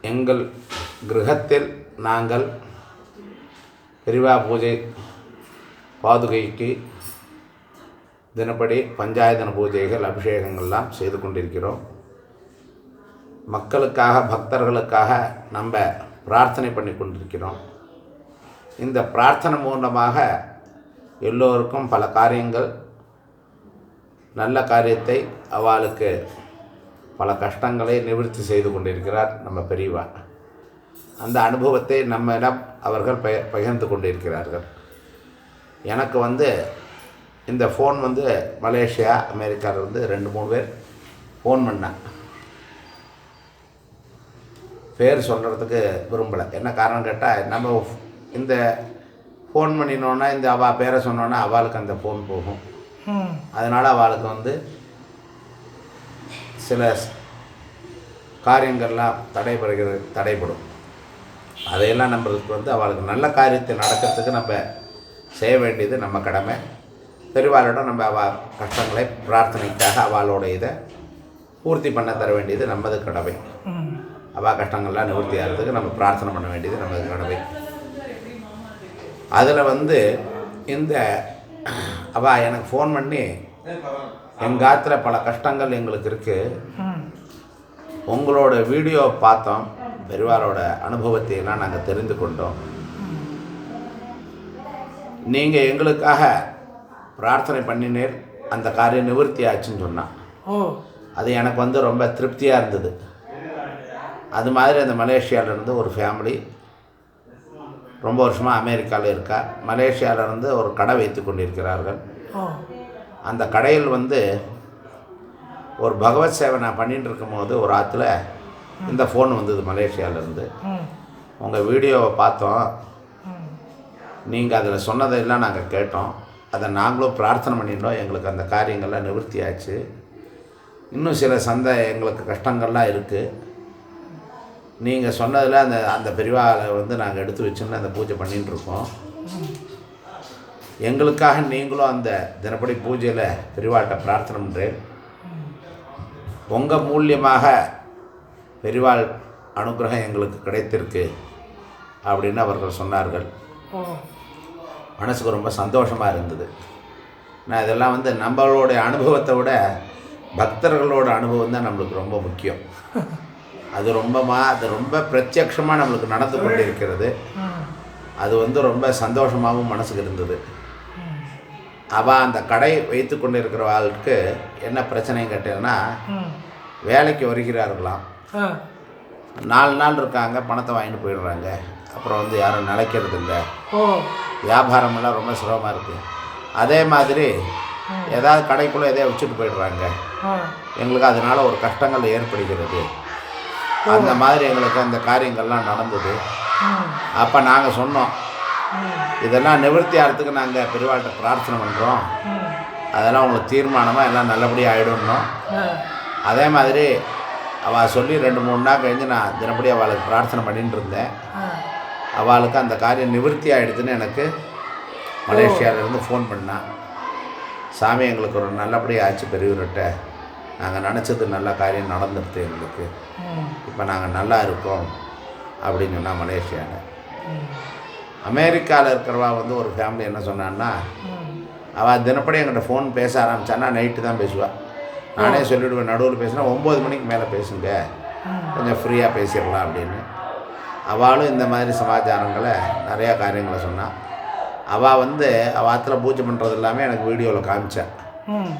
எங்கள் கிரகத்தில் நாங்கள் பெரிவா பூஜை பாதுகைக்கு தினப்படி பஞ்சாயத்தன பூஜைகள் அபிஷேகங்கள்லாம் செய்து கொண்டிருக்கிறோம். மக்களுக்காக பக்தர்களுக்காக நம்ம பிரார்த்தனை பண்ணி கொண்டிருக்கிறோம். இந்த பிரார்த்தனை மூலமாக எல்லோருக்கும் பல காரியங்கள் நல்ல காரியத்தை அவளுக்கு பல கஷ்டங்களை நிவர்த்தி செய்து கொண்டிருக்கிறார் நம்ம பெரியவா. அந்த அனுபவத்தை நம்மிடம் அவர்கள் பய பகிர்ந்து கொண்டிருக்கிறார்கள். எனக்கு வந்து இந்த ஃபோன் வந்து மலேசியா அமெரிக்காவிலேருந்து ரெண்டு மூணு பேர் ஃபோன் பண்ணேன். பேர் சொல்கிறதுக்கு விரும்பலை. என்ன காரணம் கேட்டால் நம்ம இந்த ஃபோன் பண்ணினோன்னா இந்த அவள் பேரை சொன்னோன்னா அவளுக்கு அந்த ஃபோன் போகும். அதனால் அவளுக்கு வந்து சில காரியங்கள்லாம் தடைபடுகிறது தடைப்படும் அதையெல்லாம் நம்மளுக்கு வந்து அவளுக்கு நல்ல காரியத்தை நடக்கிறதுக்கு நம்ம செய்ய வேண்டியது நம்ம கடமை. பெரியவாளிடம் நம்ம அவ கஷ்டங்களை பிரார்த்தனைக்காக அவளோட இதை பூர்த்தி பண்ண தர வேண்டியது நமது கடமை. அவள் கஷ்டங்கள்லாம் நிவர்த்தி ஆகிறதுக்கு நம்ம பிரார்த்தனை பண்ண வேண்டியது நமது கடமை. அதில் வந்து இந்த அவள் எனக்கு ஃபோன் பண்ணி எங்கள் ஆத்துல பல கஷ்டங்கள் எங்களுக்கு இருக்குது உங்களோட வீடியோ பார்த்தோம். பெரியவாரோட அனுபவத்தை எல்லாம் நாங்கள் தெரிந்து கொண்டோம். நீங்கள் எங்களுக்காக பிரார்த்தனை பண்ணினீர். அந்த காரியம் நிவர்த்தி ஆச்சுன்னு சொன்னான் அது எனக்கு வந்து ரொம்ப திருப்தியாக இருந்தது. அது மாதிரி அந்த மலேசியால இருந்து ஒரு ஃபேமிலி ரொம்ப வருஷமாக அமெரிக்காவில் இருக்கா. மலேசியால இருந்து ஒரு கடை வைத்து கொண்டிருக்கிறார்கள். அந்த கடையில் வந்து ஒரு பகவத் சேவை நான் பண்ணிட்டு இருக்கும்போது ஒரு ஆற்றுல இந்த ஃபோன் வந்தது மலேசியாவிலேருந்து. உங்கள் வீடியோவை பார்த்தோம். நீங்கள் அதில் சொன்னதையெல்லாம் நாங்கள் கேட்டோம். அதை நாங்களும் பிரார்த்தனை பண்ணிட்டோம் எங்களுக்கு அந்த காரியங்கள்லாம் நிவர்த்தி ஆச்சு. இன்னும் சில சந்தை எங்களுக்கு கஷ்டங்கள்லாம் இருக்குது நீங்கள் சொன்னதில் அந்த அந்த பெரிவாளை வந்து நாங்கள் எடுத்து வச்சுன்னு அந்த பூஜை பண்ணிட்டு இருக்கோம் எங்களுக்காக நீங்களும் அந்த தினப்படி பூஜையில் பெரிவாள்கிட்ட பிரார்த்தனை பண்ணுறேன் உங்கள் மூலியமாக பெரிவாள் அனுகிரகம் எங்களுக்கு கிடைத்திருக்கு அப்படின்னு அவர்கள் சொன்னார்கள். மனசுக்கு ரொம்ப சந்தோஷமாக இருந்தது. நான் இதெல்லாம் வந்து நம்மளுடைய அனுபவத்தை விட பக்தர்களோட அனுபவம் தான் நம்மளுக்கு ரொம்ப முக்கியம். அது ரொம்பமா அது ரொம்ப பிரத்யக்ஷமாக நம்மளுக்கு நடந்து கொண்டு இருக்கிறது அது வந்து ரொம்ப சந்தோஷமாகவும் மனசுக்கு இருந்தது. அவள் அந்த கடை வைத்து கொண்டு இருக்கிறவாளுக்கு என்ன பிரச்சனைன்னு கேட்டீங்கன்னா வேலைக்கு வருகிறார்களாம். நாலு நாள் இருக்காங்க பணத்தை வாங்கிட்டு போயிடுறாங்க. அப்புறம் வந்து யாரும் நிலைக்கிறது இல்லை வியாபாரமெல்லாம் ரொம்ப சிரமமாக இருக்குது அதே மாதிரி ஏதாவது கடைக்குள்ளே எதையோ வச்சுட்டு போயிடுறாங்க. எங்களுக்கு அதனால் ஒரு கஷ்டங்கள் ஏற்படுகிறது. அந்த மாதிரி எங்களுக்கு அந்த காரியங்கள்லாம் நடந்தது. அப்போ நாங்கள் சொன்னோம் இதெல்லாம் நிவர்த்தி ஆகிறதுக்கு நாங்கள் பெரியவாள்கிட்ட பிரார்த்தனை பண்ணுறோம் அதெல்லாம் உங்களுக்கு தீர்மானமாக எல்லாம் நல்லபடியாக ஆகிடணும் அதே மாதிரி அவள் சொல்லி ரெண்டு மூணு நாள் கழிஞ்சு நான் தினப்படி அவளுக்கு பிரார்த்தனை பண்ணிட்டு இருந்தேன். அவளுக்கு அந்த காரியம் நிவர்த்தி ஆகிடுதுன்னு எனக்கு மலேசியாவிலேருந்து ஃபோன் பண்ணான் சாமி எங்களுக்கு ஒரு நல்லபடியாக ஆச்சு பெரியவர்கிட்ட. நாங்கள் நினச்சது நல்ல காரியம் நடந்துடுது எங்களுக்கு. இப்போ நாங்கள் நல்லா இருக்கோம் அப்படின்னு சொன்னால் மலேசியாவில் அமெரிக்காவில் இருக்கிறவா வந்து ஒரு ஃபேமிலி என்ன சொன்னான்னா அவள் தினப்படி என்கிட்ட ஃபோன் பேச ஆரம்பிச்சான்னா நைட்டு தான் பேசுவாள் நானே சொல்லிவிடுவேன் நடுவில் பேசினா ஒம்பது மணிக்கு மேலே பேசுங்க. கொஞ்சம் ஃப்ரீயாக பேசிடலாம் அப்படின்னு. அவளும் இந்த மாதிரி சமாச்சாரங்களை நிறையா காரியங்களை சொன்னாள் அவள் வந்து அவள் ஆற்றுல பூஜை பண்ணுறது எல்லாமே எனக்கு வீடியோவில் காமிச்சாள் ம்.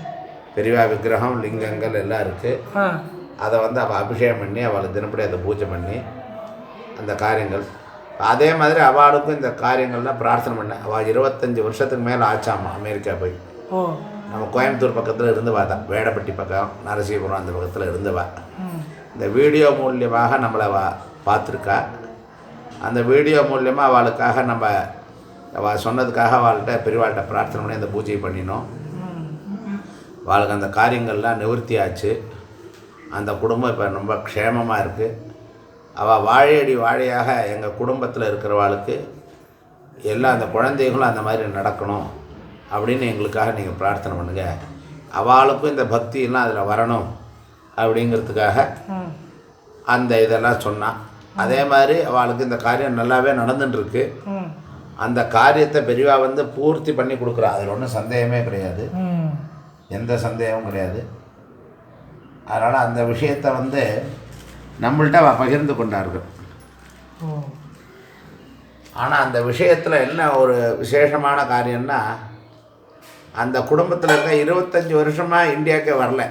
பெரியவா விக்கிரகம் லிங்கங்கள் எல்லாம் இருக்குது அதை வந்து அவள் அபிஷேகம் பண்ணி அவளை தினப்படி அதை பூஜை பண்ணி அந்த காரியங்கள். அதே மாதிரி அவளுக்கும் இந்த காரியங்கள்லாம் பிரார்த்தனை பண்ணேன் அவள் இருபத்தஞ்சி வருஷத்துக்கு மேலே ஆச்சாமா அமெரிக்கா போய். நம்ம கோயம்புத்தூர் பக்கத்தில் இருந்தவா தான். வேடப்பட்டி பக்கம் நரசிபுரம் அந்த பக்கத்தில் இருந்தவா இந்த வீடியோ மூலியமாக நம்மளை அவ பார்த்துருக்கா? அந்த வீடியோ மூலியமாக அவளுக்காக நம்ம அவள் சொன்னதுக்காக அவள்கிட்ட பெரியவாள்கிட்ட பிரார்த்தனை பண்ணி அந்த பூஜையை பண்ணினோம். அவளுக்கு அந்த காரியங்கள்லாம் நிவர்த்தி ஆச்சு அந்த குடும்பம் இப்போ ரொம்ப க்ஷேமமாக இருக்குது அவள் வாழையடி வாழையாக எங்கள் குடும்பத்தில் இருக்கிறவாளுக்கு எல்லாம் அந்த குழந்தைகளும் அந்த மாதிரி நடக்கணும் அப்படின்னு எங்களுக்காக நீங்கள் பிரார்த்தனை பண்ணுங்கள் அவளுக்கும் இந்த பக்தியெல்லாம் அதில் வரணும் அப்படிங்கிறதுக்காக அந்த இதெல்லாம் சொன்னான் அதே மாதிரி அவளுக்கு இந்த காரியம் நல்லாவே நடந்துட்டுருக்கு. அந்த காரியத்தை பெரியவா வந்து பூர்த்தி பண்ணி கொடுக்குறா. அதில் ஒன்றும் சந்தேகமே கிடையாது. எந்த சந்தேகமும் கிடையாது. அதனால் அந்த விஷயத்தை வந்து நம்மள்ட்ட அவ பகிர்ந்து கொண்டார்கள். ஆனால் அந்த விஷயத்தில் என்ன ஒரு விசேஷமான காரியம்னா அந்த குடும்பத்தில் இருக்க இருபத்தஞ்சி வருஷமாக இந்தியாவுக்கே வரல.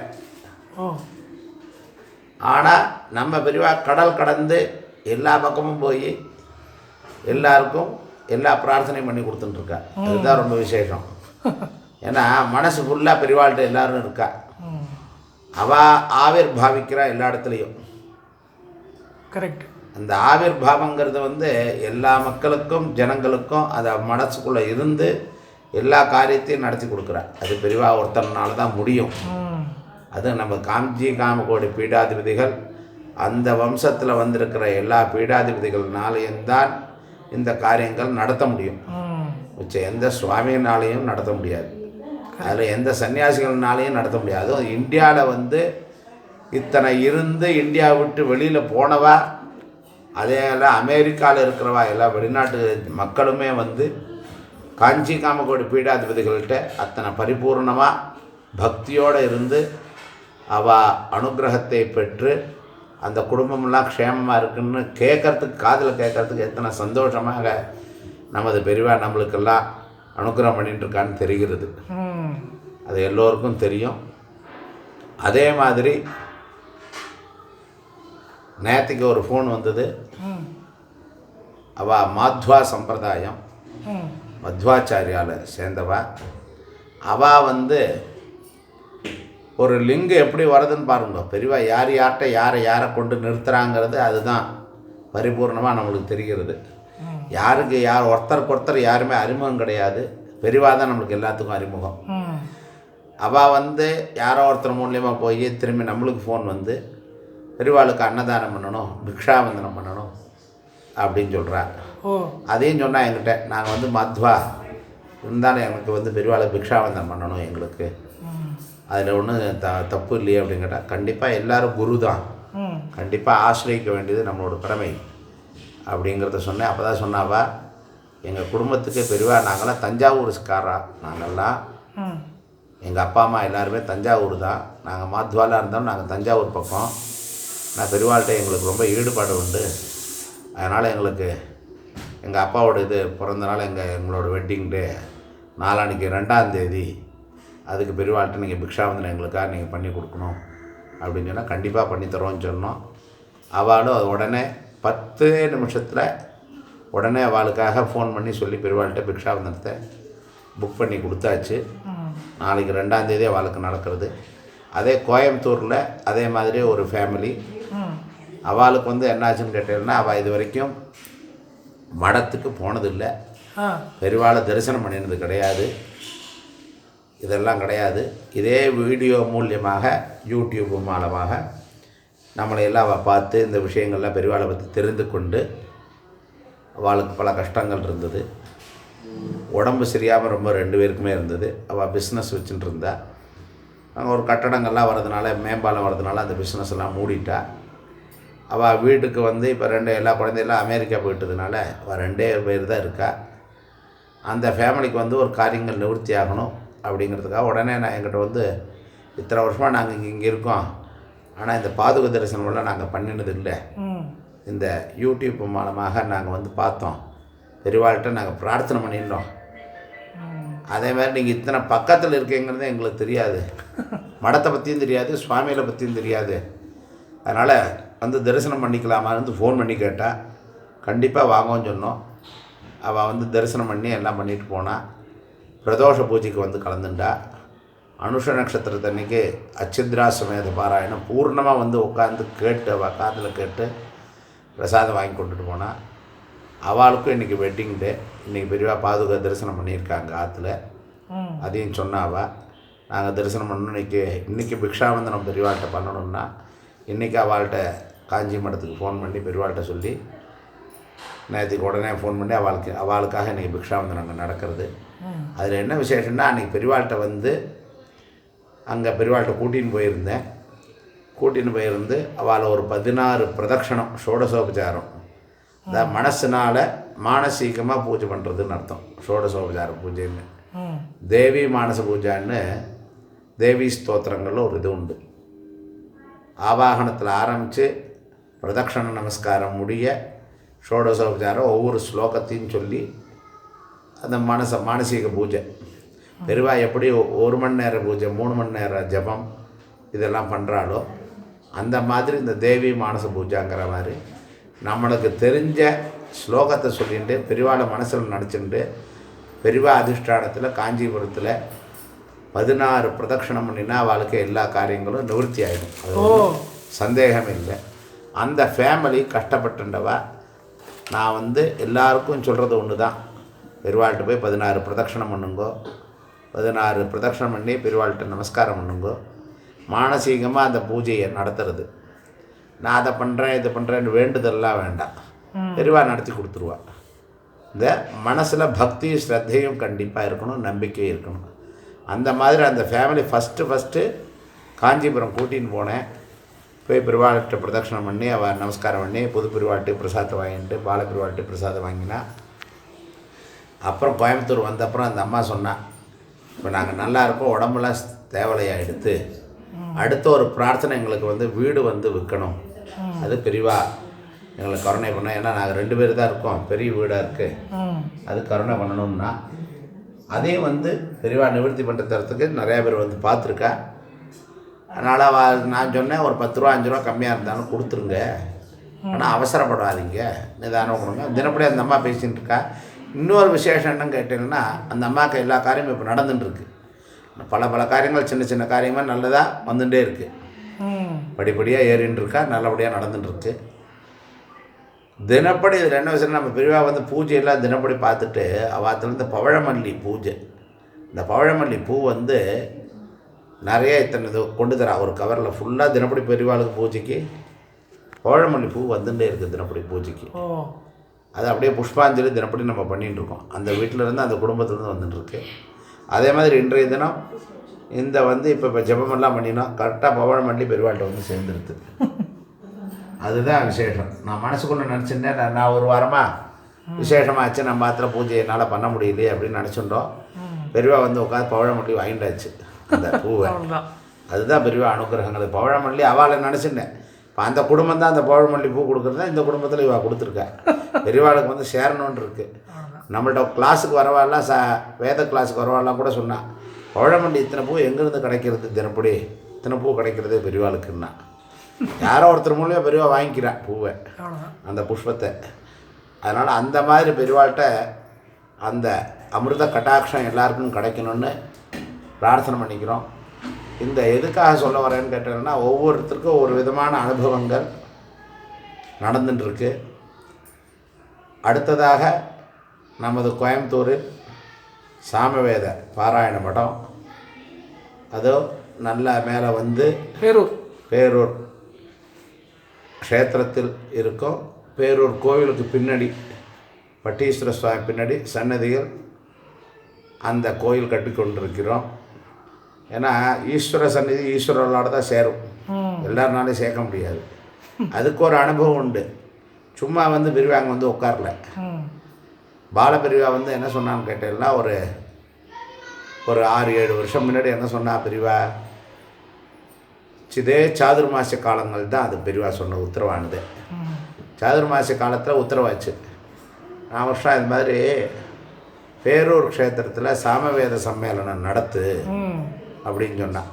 ஆனால் நம்ம பெரியவா கடல் கடந்து எல்லா பக்கமும் போய் எல்லாருக்கும் எல்லா பிரார்த்தனையும் பண்ணி கொடுத்துட்டுருக்கா. அதுதான் ரொம்ப விசேஷம். ஏன்னா மனசு ஃபுல்லாக பெரியவாள்கிட்ட எல்லாரும் இருக்கா. அவள் ஆவிர் பாவிக்கிறா எல்லா இடத்துலையும். கரெக்ட் அந்த ஆவிர் பாவங்கிறது வந்து எல்லா மக்களுக்கும் ஜனங்களுக்கும் அதை மனசுக்குள்ளே இருந்து எல்லா காரியத்தையும் நடத்தி கொடுக்குறா அது பெரியவா ஒருத்தனால தான் முடியும். அது நம்ம காஞ்சி காமகோடி பீடாதிபதிகள் அந்த வம்சத்தில் வந்திருக்கிற எல்லா பீடாதிபதிகள்னாலையும் தான் இந்த காரியங்கள் நடத்த முடியும். ம். மிச்ச எந்த சுவாமியினாலையும் நடத்த முடியாது. அதில் எந்த சன்னியாசிகள்னாலையும் நடத்த முடியாது. இந்தியாவில் வந்து இத்தனை இருந்து இந்தியா விட்டு வெளியில் போனவா? அதே அமெரிக்காவில் இருக்கிறவா? எல்லா வெளிநாட்டு மக்களுமே வந்து காஞ்சி காமகோடி பீடாதிபதிகள்கிட்ட அத்தனை பரிபூர்ணமாக பக்தியோடு இருந்து அவ அனுகிரகத்தை பெற்று அந்த குடும்பமெல்லாம் க்ஷேமமாக இருக்குன்னு கேட்கறதுக்கு காதில் கேட்கறதுக்கு எத்தனை சந்தோஷமாக நமது பெரியவா நம்மளுக்கெல்லாம் அனுகிரகம் பண்ணிட்டு இருக்கான்னு தெரிகிறது அது எல்லோருக்கும் தெரியும். அதே மாதிரி நேற்றுக்கு ஒரு ஃபோன் வந்தது. ம். அவ மாத்வா சம்பிரதாயம் மத்வாச்சாரியால சேர்ந்தவா. அவ வந்து ஒரு லிங்கு எப்படி வருதுன்னு பாருங்க. பெரியவா யார் யார்கிட்ட யாரை யாரை கொண்டு நிறுத்துறாங்கிறது அதுதான். பரிபூர்ணமாக நம்மளுக்கு தெரிகிறது. யாருக்கு யார் ஒருத்தருக்கு ஒருத்தர் யாருமே அறிமுகம் கிடையாது. பெரியவா தான் நம்மளுக்கு எல்லாத்துக்கும் அறிமுகம். அவள் வந்து யாரோ ஒருத்தர் மூலியமாக போய் திரும்பி நம்மளுக்கு ஃபோன் வந்து பெரியவாளுக்கு அன்னதானம் பண்ணணும் பிக்ஷாவந்தனம் பண்ணணும் அப்படின்னு சொல்கிறா ஓ. அதையும் சொன்னா என்கிட்ட நாங்கள் வந்து மத்வா இருந்தாலும் எனக்கு வந்து பெரியவாளுக்கு பிக்ஷாவந்தனம் பண்ணணும் எங்களுக்கு. அதில் ஒன்றும் த தப்பு இல்லையே அப்படின்னு கேட்டால் கண்டிப்பாக எல்லாரும் குரு தான். கண்டிப்பாக ஆசிரியக்க வேண்டியது நம்மளோட கடமை. அப்படிங்கிறத சொன்னேன். அப்போ தான் சொன்னாவா எங்கள் குடும்பத்துக்கு பெரியவா நாங்களாம் தஞ்சாவூர்ஸ்காரா நாங்கள்லாம் எங்கள் அப்பா அம்மா எல்லாருமே தஞ்சாவூர் தான். நாங்கள் மாத்வாலாக இருந்தாலும் நாங்கள் தஞ்சாவூர் பக்கம். நான் பெருவாள்கிட்ட எங்களுக்கு ரொம்ப ஈடுபாடு உண்டு. அதனால் எங்களுக்கு எங்கள் அப்பாவோட இது பிறந்த நாள் எங்கள் எங்களோட வெட்டிங் டே நாளான்னைக்கு ரெண்டாம் தேதி. அதுக்கு பெருவாள்கிட்ட நீங்கள் பிக்ஷாவந்தனம் எங்களுக்காக நீங்கள் பண்ணி கொடுக்கணும். அப்படின்னு சொன்னால் கண்டிப்பாக பண்ணித்தரோன்னு சொன்னோம். அவளும் அது உடனே பத்து நிமிஷத்தில் உடனே அவளுக்காக ஃபோன் பண்ணி சொல்லி பெருவாள்கிட்ட பிக்ஷாவந்தனத்தை புக் பண்ணி கொடுத்தாச்சு. நாளைக்கு ரெண்டாம் தேதி அவளுக்கு நடக்கிறது. அதே கோயம்புத்தூரில் அதே மாதிரி ஒரு ஃபேமிலி அவளுக்கு வந்து என்னாச்சுன்னு கேட்டீங்கன்னா அவள் இது வரைக்கும் மடத்துக்கு போனதில்லை. பெருவாளை தரிசனம் பண்ணினது கிடையாது. இதெல்லாம் கிடையாது. இதே வீடியோ மூலியமாக யூடியூப் மூலமாக நம்மளை எல்லாம் அவள் பார்த்து இந்த விஷயங்கள்லாம் பெருவாளை பற்றி தெரிந்து கொண்டு அவளுக்கு பல கஷ்டங்கள் இருந்தது. உடம்பு சரியாமல் ரொம்ப ரெண்டு பேருக்குமே இருந்தது. அவள் பிஸ்னஸ் வச்சுட்டு இருந்தா. அங்கே ஒரு கட்டடங்கள்லாம் வரதுனால மேம்பாலம் வரதுனால அந்த பிஸ்னஸ் எல்லாம் மூடிட்டா. அவள் வீட்டுக்கு வந்து இப்போ ரெண்டு எல்லா குழந்தையெல்லாம் அமெரிக்கா போயிட்டதுனால அவள் ரெண்டே பேர் தான் இருக்கா. அந்த ஃபேமிலிக்கு வந்து ஒரு காரியங்கள் நிவர்த்தி ஆகணும் அப்படிங்கிறதுக்காக உடனே நான் என்கிட்ட வந்து இத்தனை வருஷமாக நாங்கள் இங்கே இங்கே இருக்கோம். ஆனால் இந்த பாதுக தரிசனமெல்லாம் நாங்கள் பண்ணினது இல்லை. இந்த யூடியூப் மூலமாக நாங்கள் வந்து பார்த்தோம். பெரியவாள்கிட்ட நாங்கள் பிரார்த்தனை பண்ணியிருந்தோம். அதே மாதிரி நீங்கள் இத்தனை பக்கத்தில் இருக்கீங்கிறது எங்களுக்கு தெரியாது. மடத்தை பற்றியும் தெரியாது சுவாமிகளை பற்றியும் தெரியாது. அதனால் வந்து தரிசனம் பண்ணிக்கலாமான்னு ஃபோன் பண்ணி கேட்டா கண்டிப்பாக வாங்கன்னு சொன்னோம். அவள் வந்து தரிசனம் பண்ணி எல்லாம் பண்ணிட்டு போனா பிரதோஷ பூஜைக்கு வந்து கலந்துண்டா அனுஷ நட்சத்திரத்தன்னைக்கு அச்சித்ரா சமேத பாராயணம் பூர்ணமாக வந்து உட்காந்து கேட்டு அவள் காதில் கேட்டு பிரசாதம் வாங்கி கொண்டுட்டு போனா. அவளுக்கும் இன்றைக்கி வெட்டிங் டே இன்றைக்கி பெரியவா பாதுகா தரிசனம் பண்ணியிருக்காங்க ஆற்றுல அதையும் சொன்னாவா நாங்கள் தரிசனம் பண்ணணும் இன்றைக்கி இன்றைக்கி பிக்ஷாவந்தனம் பெரியவாள்கிட்ட பண்ணணும்னா இன்றைக்கி அவள்கிட்ட காஞ்சி மடத்துக்கு ஃபோன் பண்ணி பெரியவாள்கிட்ட சொல்லி நேற்றுக்கு உடனே ஃபோன் பண்ணி அவளுக்கு அவளுக்காக இன்றைக்கி பிக்ஷாவந்தனம் அங்கே நடக்கிறது. ம் அதில் என்ன விசேஷம்னா அன்றைக்கி பெரியவாள்கிட்ட வந்து அங்கே பெரியவாள்கிட்ட கூட்டின்னு போயிருந்தேன். கூட்டின்னு போயிருந்து அவளை ஒரு பதினாறு பிரதட்சணம் ஷோடசோபச்சாரம். இந்த மனசுனால் மானசீகமாக பூஜை பண்ணுறதுன்னு அர்த்தம். ஷோடசோபச்சார பூஜைன்னு. தேவி மானச பூஜான்னு தேவி ஸ்தோத்திரங்களில் ஒரு இது உண்டு. ஆவாகனத்தில் ஆரம்பித்து பிரதக்ஷண நமஸ்காரம் முடிய ஷோடசோபச்சாரம் ஒவ்வொரு ஸ்லோகத்தையும் சொல்லி அந்த மனச மானசீக பூஜை. பெருவா எப்படி ஒரு மணி நேர பூஜை மூணு மணி நேர ஜபம் இதெல்லாம் பண்ணுறாளோ அந்த மாதிரி இந்த தேவி மானச பூஜைங்கிற மாதிரி நம்மளுக்கு தெரிஞ்ச ஸ்லோகத்தை சொல்லிட்டு பெரிவாளை மனசில் நினச்சிட்டு பெரிவா அதிஷ்டானத்தில் காஞ்சிபுரத்தில் பதினாறு பிரதட்சணம் பண்ணினா அவளுக்கு எல்லா காரியங்களும் நிவர்த்தி ஆகிடும் அது சந்தேகம் இல்லை. அந்த ஃபேமிலி கஷ்டப்பட்டுண்டவா நான் வந்து எல்லாருக்கும் சொல்கிறது ஒன்று தான் பெருவாள்கிட்ட போய் பதினாறு பிரதட்சணம் பண்ணுங்கோ. பதினாறு பிரதட்சணம் பண்ணி பெருவாள்கிட்ட நமஸ்காரம் பண்ணுங்கோ. மானசீகமாக அந்த பூஜையை நடத்துறது. நான் அதை பண்ணுறேன் இது பண்ணுறேன்னு வேண்டுதல்லாம் வேண்டாம். பெருவா நடத்தி கொடுத்துருவா. இந்த மனசில் பக்தி ஸ்ரத்தையும் கண்டிப்பாக இருக்கணும் நம்பிக்கையும் இருக்கணும். அந்த மாதிரி அந்த ஃபேமிலி ஃபஸ்ட்டு ஃபஸ்ட்டு காஞ்சிபுரம் கூட்டின்னு போனேன். போய் பெருவாள்கிட்ட பிரதட்சணம் பண்ணி அவள் நமஸ்காரம் பண்ணி புது பெருவாட்டு பிரசாதத்தை வாங்கிட்டு பால பிரசாதம் வாங்கினா அப்புறம் கோயம்புத்தூர் வந்தப்புறம் அந்த அம்மா சொன்னான் இப்போ நாங்கள் நல்லா இருக்கோம் உடம்புலாம் தேவலையாக எடுத்து. அடுத்த ஒரு பிரார்த்தனை எங்களுக்கு வந்து வீடு வந்து விற்கணும். அது பெரியவா எங்களை கருணை பண்ணோம் ஏன்னா நாங்கள் ரெண்டு பேர் தான் இருக்கோம். பெரிய வீடாக இருக்குது அது கருணை பண்ணணும்னா அதையும் வந்து பெரியவா நிவர்த்தி பண்ணுற தரத்துக்கு நிறையா பேர் வந்து பார்த்துருக்கா. அதனால் நான் சொன்னேன் ஒரு பத்து ரூபா அஞ்சு ரூபா கம்மியாக இருந்தாலும் கொடுத்துருங்க. ஆனால் அவசரப்படாதீங்க. நிதானம் கொடுங்க. தினப்படி அந்த அம்மா பேசிகிட்டு இருக்கா. இன்னொரு விசேஷம் என்னன்னு கேட்டீங்கன்னா அந்த அம்மாவுக்கு எல்லா காரியமும் இப்போ நடந்துட்டுருக்கு. பல பல காரியங்கள் சின்ன சின்ன காரியமாக நல்லதாக வந்துட்டே இருக்குது படிப்படியாக ஏறின்னு இருக்கா நல்லபடியாக நடந்துட்டு இருக்கு தினப்படி இதில் என்ன விஷயம் நம்ம பெரியவா வந்து பூஜையெல்லாம் தினப்படி பார்த்துட்டு அவாத்துல இந்த பவழமல்லி பூஜை. இந்த பவழமல்லி பூ வந்து நிறைய இத்தனை இது கொண்டு தரா. ஒரு கவரில் ஃபுல்லாக தினப்படி பெரியவாளுக்கு பூஜைக்கு பவழமல்லி பூ வந்துட்டே இருக்குது தினப்படி பூஜைக்கு. அது அப்படியே புஷ்பாஞ்சலி தினப்படி நம்ம பண்ணிட்டு இருக்கோம். அந்த வீட்டில் இருந்து அந்த குடும்பத்துலேருந்து வந்துட்டு இருக்கு. அதே மாதிரி இன்றைய தினம் இந்த வந்து இப்போ இப்போ ஜெபமெல்லாம் பண்ணினோம் கரெக்டாக பவழமல்லி பெருவாள்கிட்ட வந்து சேர்ந்துருது. அதுதான் விசேஷம். நான் மனசுக்குள்ளே நினச்சிருந்தேன் நான் நான் ஒரு வாரமாக விசேஷமாச்சு நம்ம மாத்திர பூஜை என்னால் பண்ண முடியலையே அப்படின்னு நினச்சிட்டோம் பெரியவா வந்து உட்காந்து பவழமல்லி வாங்கிட்டாச்சு. அந்த பூவை. அதுதான் பெரியவா அனுகிரகங்கள். பவழமல்லி அவளை நினச்சிட்டேன் இப்போ அந்த குடும்பம் தான் அந்த பவழமல்லி பூ கொடுக்குறதா இந்த குடும்பத்தில் இவா கொடுத்துருக்கா. பெரியவாளுக்கு வந்து சேரணும்னு இருக்கு. நம்மள்ட்ட கிளாஸுக்கு வரவாலாம் ச வேத கிளாஸுக்கு வரவாலாம் கூட சொன்னான் பவழமல்லி இத்தனை பூ எங்கேருந்து கிடைக்கிறது தினப்படி? இத்தனை பூ கிடைக்கிறது பெரியவாளுக்குன்னா. யாரோ ஒருத்தர் மூலியம் பெரியவா வாங்கிக்கிறா பூவை. அந்த புஷ்பத்தை. அதனால் அந்த மாதிரி பெரியவாள்கிட்ட அந்த அமிர்த கட்டாட்சம் எல்லாருக்கும் கிடைக்கணும்னு பிரார்த்தனை பண்ணிக்கிறோம். இந்த எதுக்காக சொல்ல வரேன்னு கேட்டீங்கன்னா ஒவ்வொருத்தருக்கும் ஒரு விதமான அனுபவங்கள் நடந்துட்டுருக்கு. அடுத்ததாக நமது கோயம்புத்தூரில் சாமவேத பாராயண மடம். அதோ நல்லா மேலே வந்து பேரூர். பேரூர் க்ஷேத்திரத்தில் இருக்கும். பேரூர் கோவிலுக்கு பின்னாடி பட்டீஸ்வர சுவாமி பின்னாடி சன்னதிகள் அந்த கோயில் கட்டி கொண்டிருக்கிறோம் ஏன்னா ஈஸ்வர சன்னதி ஈஸ்வரர்களோட தான் சேரும். ம். எல்லாருனாலையும் சேர்க்க முடியாது. அதுக்கு ஒரு அனுபவம் உண்டு. சும்மா வந்து பெரியவாங்க வந்து உட்காரல. பாலபிரிவா வந்து என்ன சொன்னான்னு கேட்டீங்கன்னா ஒரு ஒரு ஆறு ஏழு வருஷம் முன்னாடி என்ன சொன்னா பெரியவா இதே சாதுர்மாச காலங்கள் தான் அது பெரியவா சொன்ன உத்தரவானது. சாதுர்மாச காலத்தில் உத்தரவாச்சு. நான் வருஷம் இது மாதிரி பேரூர் க்ஷேத்திரத்தில் சாமவேத சம்மேளனம் நடத்து அப்படின்னு சொன்னான்.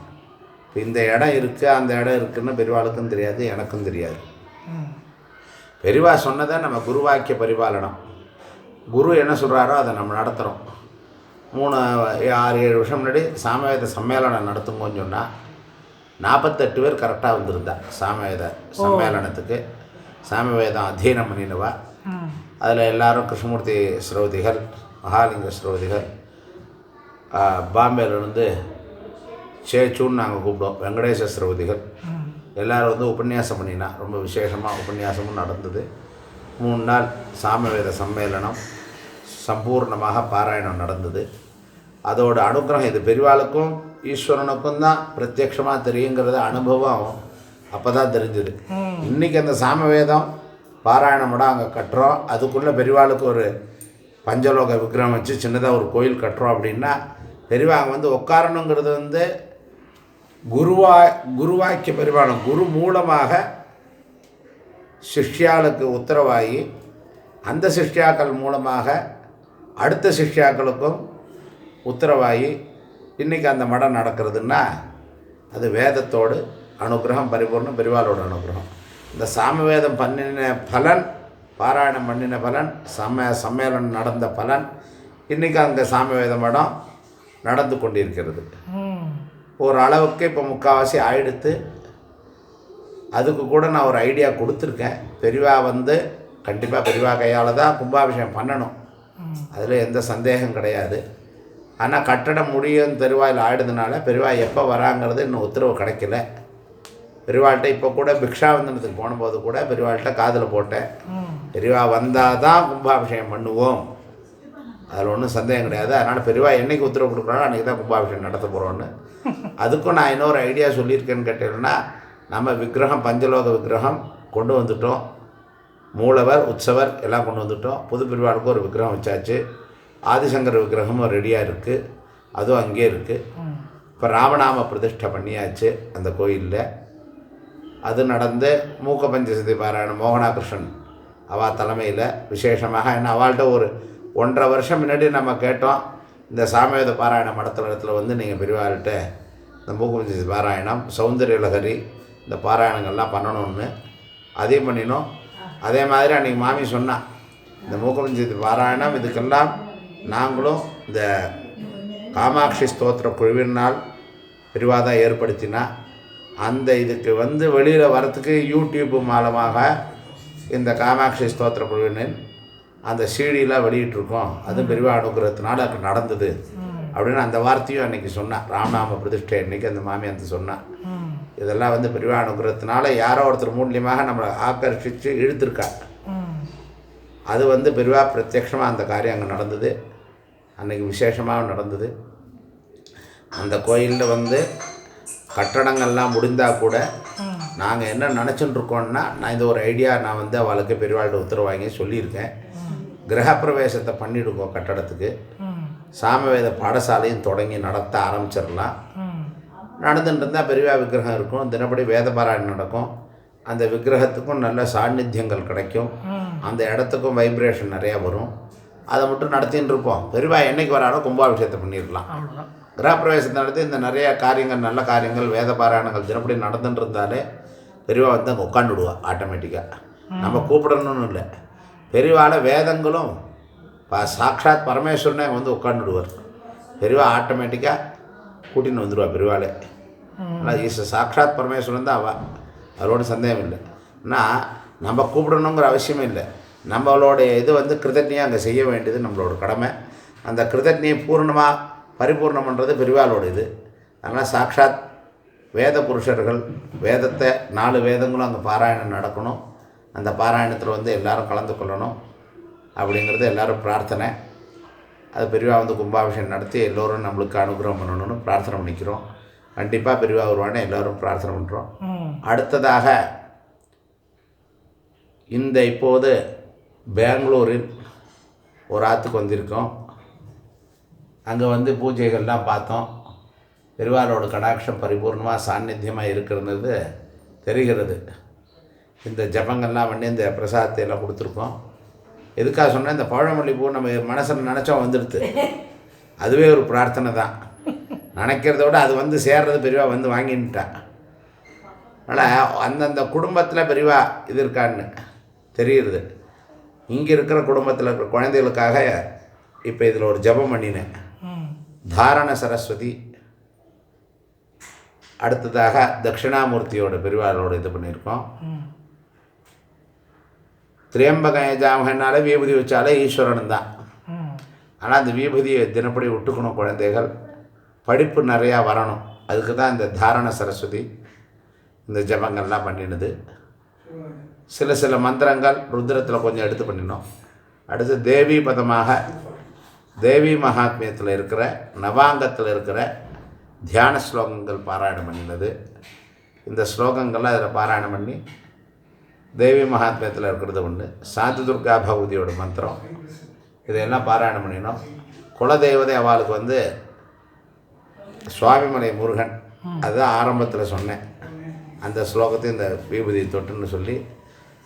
இப்போ இந்த இடம் இருக்குது அந்த இடம் இருக்குதுன்னு பெரியவாளுக்கும் தெரியாது எனக்கும் தெரியாது. பெரியவா சொன்னதை நம்ம குருவாக்கிய பரிபாலனம். குரு என்ன சொல்கிறாரோ அதை நம்ம நடத்துகிறோம் மூணு ஆறு ஏழு வருஷம் முன்னாடி சாமவேத சம்மேளனம் நடத்துங்கன்னு சொன்னால் நாற்பத்தெட்டு பேர் கரெக்டாக வந்திருந்தா சாமவேத சம்மேளனத்துக்கு. சாமவேதம் அத்தியனம் பண்ணினவா. அதில் எல்லாரும் கிருஷ்ணமூர்த்தி ஸ்ரோதிகள் மகாலிங்க ஸ்ரோதிகள் பாம்பேலேருந்து சேச்சுன்னு நாங்கள் கூப்பிடுவோம். வெங்கடேச ஸ்ரோதிகள் ம். எல்லாரும் வந்து உபன்யாசம் பண்ணினா ரொம்ப விசேஷமாக உபன்யாசமும் நடந்தது. மூணு நாள் சாமவேத சம்மேளனம் சம்பூர்ணமாக பாராயணம் நடந்தது. அதோட அனுக்கிரகம் இது பெரியவாளுக்கும் ஈஸ்வரனுக்கும் தான் பிரத்யக்ஷமாக தெரியுங்கிறது அனுபவம் அப்போ தான் தெரிஞ்சுது இன்றைக்கி அந்த சாமவேதம் பாராயண மடம் அங்கே கட்டுறோம். அதுக்குள்ளே பெரியவாளுக்கு ஒரு பஞ்சலோக விக்கிரகம் வச்சு சின்னதாக ஒரு கோயில் கட்டுறோம் அப்படின்னா பெரியவா அங்கே வந்து உட்காரணுங்கிறது வந்து குருவா குருவாக்கிய பெருமானம் குரு மூலமாக சிஷ்யாளுக்கு உத்தரவாகி அந்த சிஷ்யாக்கள் மூலமாக அடுத்த சிஷ்யாக்களுக்கும் உத்தரவாகி இன்றைக்கி அந்த மடம் நடக்கிறதுன்னா அது வேதத்தோடு அனுகிரகம் பரிபூர்ணம் பெரிவாளோட அனுகிரகம். இந்த சாமவேதம் பண்ணின பலன் பாராயணம் பண்ணின பலன் சம்ம சம்மேளனம் நடந்த பலன் இன்றைக்கி அந்த சாமவேத மடம் நடந்து கொண்டிருக்கிறது. அளவுக்கு இப்போ முக்கால்வாசி ஆயிடுத்து. அதுக்கு கூட நான் ஒரு ஐடியா கொடுத்துருக்கேன். பெரியவா வந்து கண்டிப்பாக பெரியவா கையால் தான் கும்பாபிஷேகம் பண்ணணும். அதில் எந்த சந்தேகம் கிடையாது. ஆனால் கட்டடம் முடியும் தெருவாயில் ஆயிடுதுனால பெரியவா எப்போ வராங்கிறது இன்னும் உத்தரவு கிடைக்கல. பெரியவாள்கிட்ட இப்போ கூட பிக்ஷாவந்தனத்துக்கு போனபோது கூட பெரியவாள்கிட்ட காதில் போட்டேன். பெரியவா வந்தால் தான் கும்பாபிஷேகம் பண்ணுவோம். அதில் ஒன்றும் சந்தேகம் கிடையாது. அதனால் பெரியவா என்னைக்கு உத்தரவு கொடுக்குறாலும் அன்றைக்கி தான் கும்பாபிஷேகம் நடத்த போகிறோன்னு அதுக்கும் நான் இன்னொரு ஐடியா சொல்லியிருக்கேன்னு கேட்டீங்கன்னா நம்ம விக்கிரகம் பஞ்சலோக விக்கிரகம் கொண்டு வந்துட்டோம். மூலவர் உற்சவர் எல்லாம் கொண்டு வந்துட்டோம். புது பெருவாளுக்கு ஒரு விக்கிரகம் வச்சாச்சு. ஆதிசங்கர் விக்கிரகமும் ரெடியாக இருக்குது அதுவும் அங்கேயே இருக்குது இப்போ ராமநாம பிரதிஷ்டை பண்ணியாச்சு அந்த கோயிலில். அது நடந்து மூக்க பஞ்சசதி பாராயணம் மோகனாகிருஷ்ணன் அவா தலைமையில். விசேஷமாக என்ன அவள்கிட்ட ஒரு ஒன்றரை வருஷம் முன்னாடி நம்ம கேட்டோம் இந்த சாமவேத பாராயணம் நடத்துகிற இடத்துல வந்து நீங்கள் பெரியவார்கிட்ட இந்த மூக்க பாராயணம் சௌந்தரிய லகரி இந்த பாராயணங்கள்லாம் பண்ணணும்னு அதையும் பண்ணினோம். அதே மாதிரி அன்றைக்கி மாமி சொன்னான் இந்த மூக்க பாராயணம் இதுக்கெல்லாம் நாங்களும் இந்த காமாட்சி ஸ்தோத்திர குழுவினால் தான் ஏற்படுத்தினா அந்த இதுக்கு வந்து வெளியில் வரத்துக்கு யூடியூப் மூலமாக இந்த காமாட்சி ஸ்தோத்திர குழுவினின் அந்த சீடியெலாம் வெளியிட்டிருக்கோம். அது பெரியவா அனுகிரகத்தினால அது நடந்தது. அப்படின்னு அந்த வார்த்தையும் அன்றைக்கி சொன்னான் ராமநாம பிரதிஷ்டை அன்றைக்கி அந்த மாமி அந்த சொன்னான் இதெல்லாம் வந்து பெரியவா அனுகிரகத்தினால யாரோ ஒருத்தர் மூலியமாக நம்மளை ஆக்கர்ஷித்து இழுத்துருக்கா அது வந்து பெரியவா பிரத்யக்ஷமாக அந்த காரியம் அங்கே நடந்தது. அன்றைக்கி விசேஷமாக நடந்தது. அந்த கோயிலில் வந்து கட்டடங்கள்லாம் முடிந்தால் கூட நாங்கள் என்ன நினச்சிட்டு இருக்கோம்னா நான் இந்த ஒரு ஐடியா நான் வந்து அவளுக்கு பெரியவாள்கிட்ட உத்தரவு வாங்கி சொல்லியிருக்கேன். கிரகப்பிரவேசத்தை பண்ணிவிடுவோம் கட்டடத்துக்கு. சாமவேத பாடசாலையும் தொடங்கி நடத்த ஆரம்பிச்சிடலாம். நடந்துட்டு இருந்தால் பெரியவா விக்கிரகம் இருக்கும். தினப்படி வேத பாராயணம் நடக்கும். அந்த விக்கிரகத்துக்கும் நல்ல சாநித்தியங்கள் கிடைக்கும். அந்த இடத்துக்கும் வைப்ரேஷன் நிறையா வரும். அதை மட்டும் நடத்தின்னு இருப்போம். பெரியவா என்னைக்கு வரானோ கும்பாபிஷேகத்தை பண்ணிடலாம். கிரகப்பிரவேசத்தை நடத்தி இந்த நிறைய காரியங்கள் நல்ல காரியங்கள் வேத பாராயணங்கள் தினப்படி நடந்துட்டு இருந்தாலே பெரியவா வந்து அங்கே உட்காந்துடுவா ஆட்டோமேட்டிக்காக நம்ம கூப்பிடணும்னு இல்லை. பெரியவால வேதங்களும் ப சாக்ஷாத் பரமேஸ்வரனே வந்து உட்காந்துடுவார் பெரியவா ஆட்டோமேட்டிக்காக கூட்டின்னு வந்துடுவா பெரியவாளே ஆனால் ஈஸ் சாக்ஷாத் பரமேஸ்வரன் தான் அவா. அதோட சந்தேகம் இல்லை. ஆனால் நம்ம கூப்பிடணுங்கிற அவசியமே இல்லை. நம்மளோடைய இது வந்து கிருதஜ்னியை அங்கே செய்ய வேண்டியது நம்மளோட கடமை. அந்த கிருதஜ்னியை பூர்ணமாக பரிபூர்ணம் பண்ணுறது பெரியவாளோட இது. அதனால் சாக்ஷாத் வேத புருஷர்கள் வேதத்தை நாலு வேதங்களும் அங்கே பாராயணம் நடக்கணும். அந்த பாராயணத்தில் வந்து எல்லாரும் கலந்து கொள்ளணும் அப்படிங்கிறது எல்லாரும் பிரார்த்தனை. அது பெரியவா வந்து கும்பாபிஷேகம் நடத்தி எல்லோரும் நம்மளுக்கு அனுகிரகம் பண்ணணும்னு பிரார்த்தனை பண்ணிக்கிறோம். கண்டிப்பாக பெரியவா வருவானே எல்லோரும் பிரார்த்தனை பண்ணுறோம் அடுத்ததாக இந்த இப்போது பெங்களூரில் ஒரு ஆற்றுக்கு வந்திருக்கோம். அங்கே வந்து பூஜைகள்லாம் பார்த்தோம். பெருவாளோட கடாட்சம் பரிபூர்ணமாக சாநித்தியமாக இருக்கிறது தெரிகிறது. இந்த ஜபங்கள்லாம் பண்ணி இந்த பிரசாதத்தை எல்லாம் கொடுத்துருக்கோம். எதுக்காக சொன்னால் இந்த பழமல்லி பூ நம்ம மனசில் நினச்சோம் வந்துடுது அதுவே ஒரு பிரார்த்தனை தான். நினைக்கிறத விட அது வந்து சேர்றது பெரியவா வந்து வாங்கின்ட்டா. அதனால் அந்தந்த குடும்பத்தில் பெரியவா இது இருக்கான்னு தெரியுது. இங்கே இருக்கிற குடும்பத்தில் இருக்கிற குழந்தைகளுக்காக இப்போ இதில் ஒரு ஜெபம் பண்ணினேன். தாரண சரஸ்வதி அடுத்ததாக தட்சிணாமூர்த்தியோட பெரியவாளோட இது பண்ணியிருக்கோம். ம் திரியம்பக ஜாமகனால விபூதி வச்சாலே ஈஸ்வரன் தான். ஆனால் அந்த விபூதியை தினப்படி விட்டுக்கணும் குழந்தைகள். படிப்பு நிறையா வரணும். அதுக்கு தான் இந்த தாரண சரஸ்வதி இந்த ஜபங்கள்லாம் பண்ணினது. சில சில மந்திரங்கள் ருத்ரத்தில் கொஞ்சம் எடுத்து பண்ணினோம். அடுத்து தேவி பதமாக தேவி மகாத்மியத்தில் இருக்கிற நவாங்கத்தில் இருக்கிற தியான ஸ்லோகங்கள் பாராயணம் பண்ணினது. இந்த ஸ்லோகங்கள்லாம் அதில் பாராயணம் பண்ணி தேவி மகாத்மியத்தில் இருக்கிறது ஒன்று சாந்தி துர்கா பகவதியோட மந்திரம். இதையெல்லாம் பாராயணம் பண்ணினோம்? குலதெய்வதை அவளுக்கு வந்து சுவாமிமலை முருகன். அதுதான் ஆரம்பத்தில் சொன்னேன். அந்த ஸ்லோகத்தை இந்த விபூதி தொட்டுன்னு சொல்லி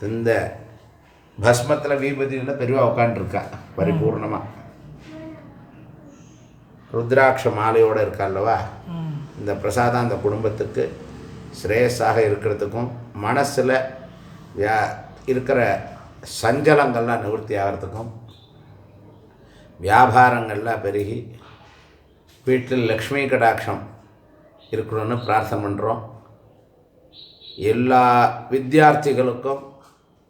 இந்த பஸ்மத்தில் விபூதியில் பெரியவா உட்காந்துருக்கா பரிபூர்ணமாக ருத்ராட்ச மாலையோடு இருக்கா அல்லவா? இந்த பிரசாதம் அந்த குடும்பத்துக்கு ஸ்ரேயஸாக இருக்கிறதுக்கும் மனசில் இருக்கிற சஞ்சலங்கள்லாம் நிவர்த்தி ஆகிறதுக்கும் வியாபாரங்கள்லாம் பெருகி வீட்டில் லக்ஷ்மி கடாட்சம் இருக்கணும்னு பிரார்த்தனை பண்ணுறோம் எல்லா வித்தியார்த்திகளுக்கும்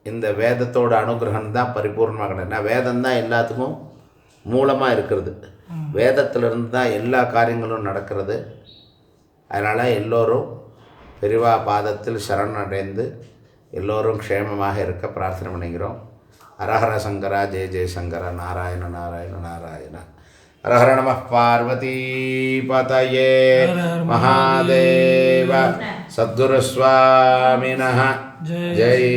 இந்த வேதத்தோட அனுகிரகம் தான் பரிபூர்ணமாக கிடையாது. வேதம் தான் எல்லாத்துக்கும் மூலமாக இருக்கிறது. வேதத்திலிருந்து தான் எல்லா காரியங்களும் நடக்கிறது. அதனால் எல்லோரும் பெரிவா பாதத்தில் சரணடைந்து எல்லோரும் க்ஷேமமாக இருக்க பிரார்த்தனை பண்ணிக்கிறோம். ஹரஹர சங்கரா ஜெய ஜெயசங்கர நாராயண நாராயண நாராயண. ஹரஹர நம பார்வதி பதயே மகாதேவ சத்குரு சுவாமின ஜெய். ஜெய்.